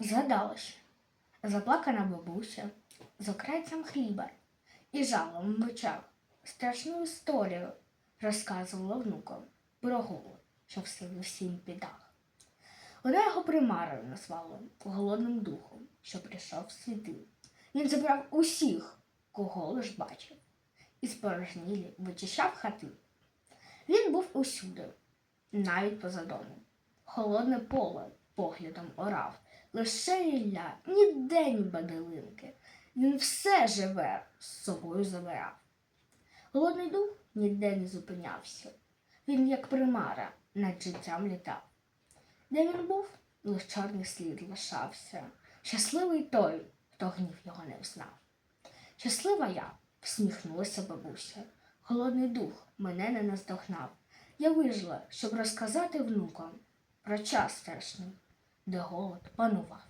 Згадалось, заплакана бабуся з окрайцем хліба і жалом в очах страшну історію розказувала внукам про голод, що вселив всім бідах. Вона його примарою назвала голодним духом, що прийшов в світи. Він забрав усіх, кого лиш бачив, і спорожнілі вичищав хати. Він був усюди, навіть поза домом. Холодне поле поглядом орав, лише рілля, ніде ні баделинки. Він все живе з собою забирав. Голодний дух ніде не зупинявся. Він, як примара, над життям літав. Де він був, лиш чорний слід лишався. Щасливий той, хто гнів його не взнав. Щаслива я, всміхнулася бабуся. Голодний дух мене не наздогнав. Я вижила, щоб розказати внукам про час страшний, де голод панував.